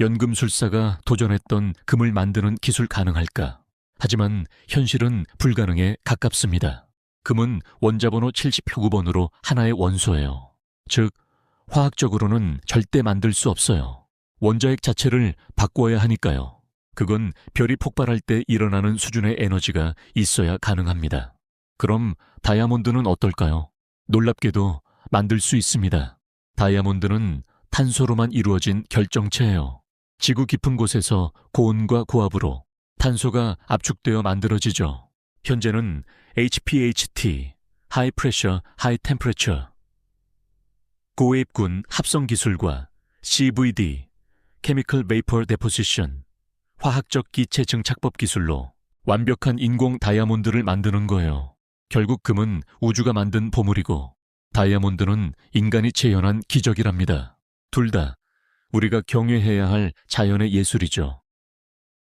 연금술사가 도전했던 금을 만드는 기술 가능할까? 하지만 현실은 불가능에 가깝습니다. 금은 원자번호 70표구번으로 하나의 원소예요. 즉, 화학적으로는 절대 만들 수 없어요. 원자핵 자체를 바꾸어야 하니까요. 그건 별이 폭발할 때 일어나는 수준의 에너지가 있어야 가능합니다. 그럼 다이아몬드는 어떨까요? 놀랍게도 만들 수 있습니다. 다이아몬드는 탄소로만 이루어진 결정체예요. 지구 깊은 곳에서 고온과 고압으로 탄소가 압축되어 만들어지죠. 현재는 HPHT, High Pressure, High Temperature, 고해입군 합성 기술과 CVD, Chemical Vapor Deposition, 화학적 기체 증착법 기술로 완벽한 인공 다이아몬드를 만드는 거예요. 결국 금은 우주가 만든 보물이고 다이아몬드는 인간이 재현한 기적이랍니다. 둘 다 우리가 경외해야 할 자연의 예술이죠.